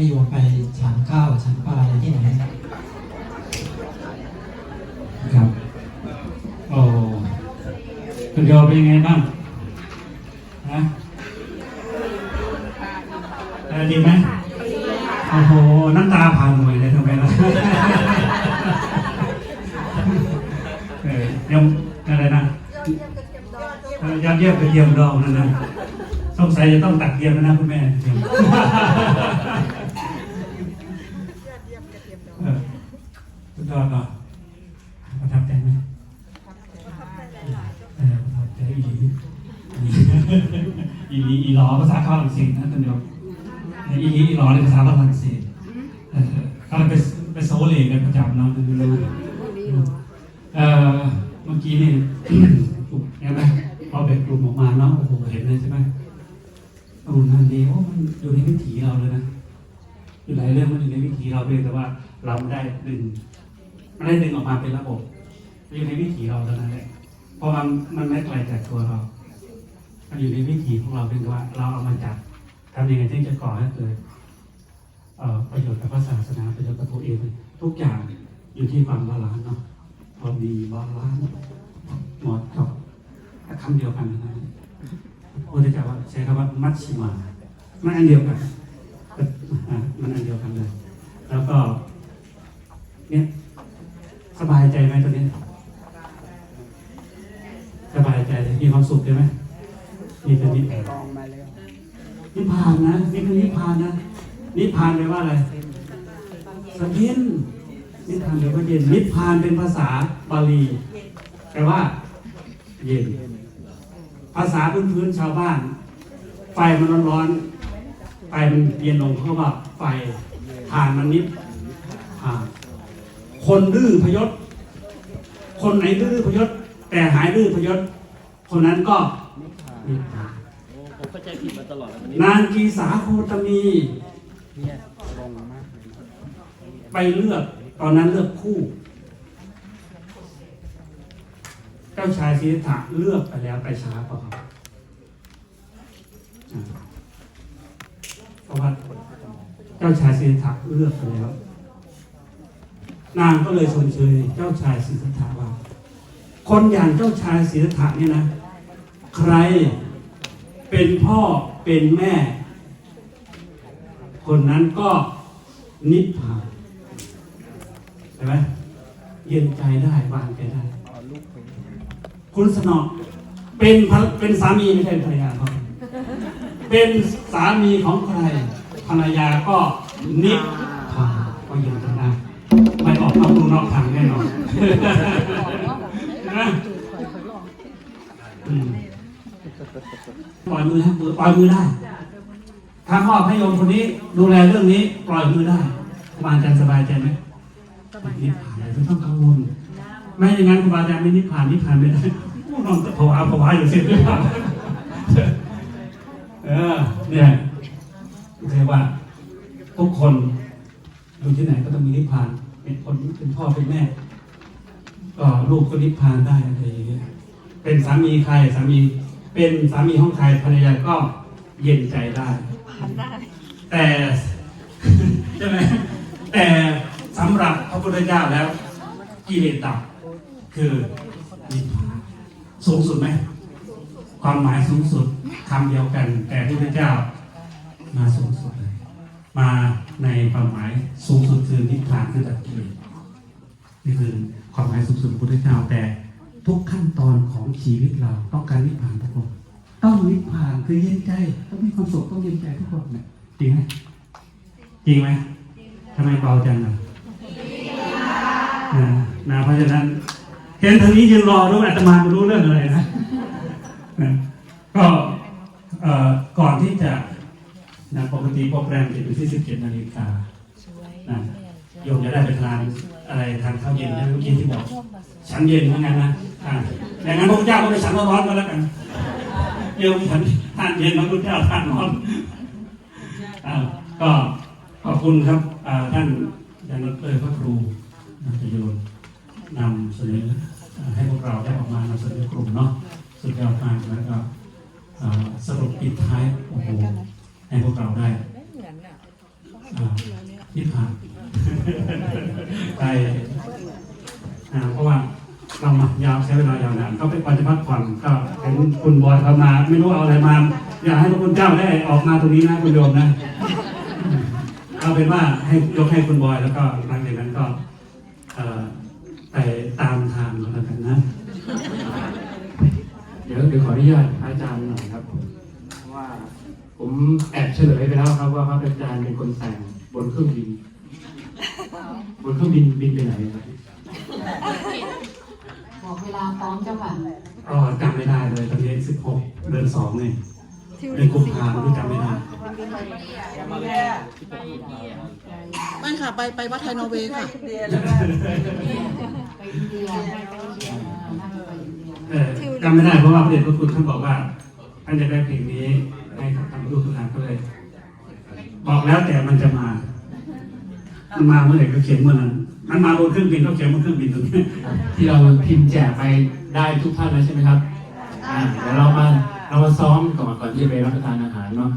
ให้โยมไปฉันข้าวฉันปลาอะไรที่ไหนครับโอ้คุณโยมเป็นยังไงบ้างฮะดีไหมโอ้โหน้ำตาผ่านหน่วยเลยทำไมล่ะเออยังอะไรนะเออยอดเยี่ยมกระเทียมดองนั่นนะสงสัยจะต้องตักเทียมแล้วนะคุณแม่เทียมเออ คุณดอนก็ประทับใจไหมเออประทับใจอีหลีอีหลีอีหลอภาษาฝรั่งเศสนะท่านโยมอีหลีอีหลอในภาษาฝรั่งเศสเออเขาไปไปโซเลกันประจำเนาะดูดูเออเมื่อกี้นี่กลุ่มเห็นไหมพอแบ่งกลุ่มออกมาเนาะโอ้โหเห็นเลยใช่ไหมโอ้นั่นดีโอ้มันอยู่ในวิถีเราเลยนะอยู่หลายเรื่องมันอยู่ในวิถีเราเพียงแต่ว่าเราไม่ได้ดึง ไม่ได้ดึงออกมาเป็นระบบอยู่ในวิถีเราเท่านั้นแหละเพราะมันมันไม่ไกลจากตัวเรา มันอยู่ในวิถีของเราเพียงแต่ว่า เราเอามาจับทำยังไงที่จะก่อให้เกิดประโยชน์กับพระศาสนาประโยชน์กับตัวเองทุกอย่างอยู่ที่ความบาลานซ์เนาะพอดีบาลานซ์หมดจบคำเดียวกันนะพระพุทธเจ้าว่าใช้คำว่ามัชชิมามันอันเดียวกันอะมันอันเดียวกันเลย แล้วก็ เนี่ยส บายใจไหมตอนนี้ สบายใจเลยมีความสุขใช่ไหมนี่เป็นนิพพานกองมาแล้วนิพพานนะนี่คือนิพพานนะนิพพานแปลว่าอะไรสเย็นนิพพานแปลว่าเย็นนิพพานเป็นภาษาบาลีแปลว่า เย็น ภาษาพื้นพื้นๆชาวบ้าน ไฟมันร้อนๆไฟมันเย็นลงเขาว่าไฟผ่านมันนิพพาน คนดื้อพยศ คนไหนดื้อพยศ แต่หายดื้อพยศ คนนั้นก็นิพพานนิพพานโอ้ผมเข้าใจผิดมาตลอดแล้ววันนี้นางกีสาโคตมี เนี่ยตรงมากเลยไปเลือกตอนนั้นเลือกคู่ เจ้าชายสิทธัตถะเลือกไปแล้วไปช้าเปล่าครับอ่าเพราะว่าเจ้าชายสิทธัตถะเลือกไปแล้ว นางก็เลยชมเชยเจ้าชายสิทธัตถะว่าคนอย่างเจ้าชายสิทธัตถะเนี่ยนะ ใครเป็นพ่อเป็นแม่ คนนั้นก็นิพพานใช่ไหมเย็นใจได้วางใจได้ คุณสนอเป็นเป็นสามีไม่ใช่ภรรยาเขาเป็นสามีของใครภรรยาก็นิพ นอกลูนอกทางแน่นอนใช่ไหมอืมปล่อยมือให้มือปล่อยมือได้ ถ้ามอบให้โยมคนนี้ดูแลเรื่องนี้ ปล่อยมือได้ครูบาอาจารย์สบายใจไหมนิพพานไม่ต้องกังวล ไม่อย่างนั้นครูบาอาจารย์ไม่นิพพานนิพพานไม่ได้ผู้นอนจะผวาผวาอยู่เสร็จหรือเปล่าเออเนี่ยเรียกว่าทุกคนอยู่ที่ไหนก็ต้องมีนิพพาน เป็นคนเป็นพ่อเป็นแม่ ก็ลูกก็นิพพานได้อะไรอย่างเงี้ยเป็นสามีใครสามีเป็นสามีของใครภรรยาก็เย็นใจได้ แต่ใช่ไหมแต่สำหรับพระพุทธเจ้าแล้วกิเลสดับคือนิพพานสูงสุดไหมความหมายสูงสุดคำเดียวกัน แต่พระพุทธเจ้ามาสูงสุดเลย มาในความหมายสูงสุดคือนิพพานคือดับกิเลสนี่คือความหมายสูงสุดของพุทธเจ้าแต่ทุกขั้นตอนของชีวิตเราต้องการนิพพานทุกคนต้องนิพพานคือเย็นใจต้องมีความสุขต้องเย็นใจทุกคนเนี่ยจริงไหมจริงไหมทำไมเบาจังอะนะนะเพราะฉะนั้นเห็นทางนี้ยืนรอด้อาตมาไม่รู้เรื่องอะไรนะนะก็เอ่อก่อนที่จะ นะปกติโปรแกรมจะอยู่ที่ 17 นาฬิกานะโยมจะได้ไปทานอะไรทานข้าวเย็นนะเมื่อกี้ที่บอกฉันเย็นเหมือนกันนะอ่าอย่างนั้นพระเจ้าก็ไปฉันร้อนๆก็แล้วกันโยมฉันทานเย็นพระพุทธเจ้าทานร้อนอ่าก็ขอบคุณครับอ่าท่านอาจารย์ดรพระครูนักโยนนำเสนออ่าให้พวกเราได้ออกมานำเสนอกลุ่มเนาะสุดยอดมากแล้วก็อ่าสรุปปิดท้ายโอ้โห ให้พวกเราได้อ่าคิดหาไปอ่าเพราะว่าเรามายาวใช้เวลายาวนานก็ไปปฏิบัติผ่อนก็เห็นคุณบอยเขามา ไม่รู้เอาอะไรมา อยากให้พระคุณเจ้าได้ออกมาตรงนี้นะคุณโยมนะเอาเป็นว่าให้ยกให้คุณบอยแล้วก็หลังจากนั้นก็เอ่อไปตามทางเขาแล้วกันนะ เดี๋ยวเดี๋ยวขออนุญาตพระอาจารย์หน่อยครับเพราะ ว่า ผมแอบเฉลยไปแล้วครับว่าพระอาจารย์เป็นคนแต่งบนเครื่องบิน บนเครื่องบินบินไปไหนครับบอกเวลาพร้อมเจ้าค่ะก็จำไม่ได้เลยตอนนี้สิบหกเดือนสองเนี่ยเดือนกุมภาพันธ์ที่จำไม่ได้ไม่ค่ะ ไปไปวัดไทยนอร์เวย์ค่ะไปอินเดียน่าจะไปอินเดียเออจำไม่ได้เพราะว่าพระเดชพระคุณท่านบอกว่าท่านจะได้เพลงนี้ให้กับทำลูกทุกงานก็เลย บอกแล้วแต่มันจะมา มันมาเมื่อไหร่ก็เขียนเมื่อนั้นมันมาบนเครื่องบินก็เขียนบนเครื่องบินตรงนี้ที่เราพิมพ์แจกไปได้ทุกท่านแล้วใช่ไหมครับอ่าเดี๋ยวเรามาเรามาซ้อมก่อนก่อนที่จะไปรับประทานอาหารเนาะ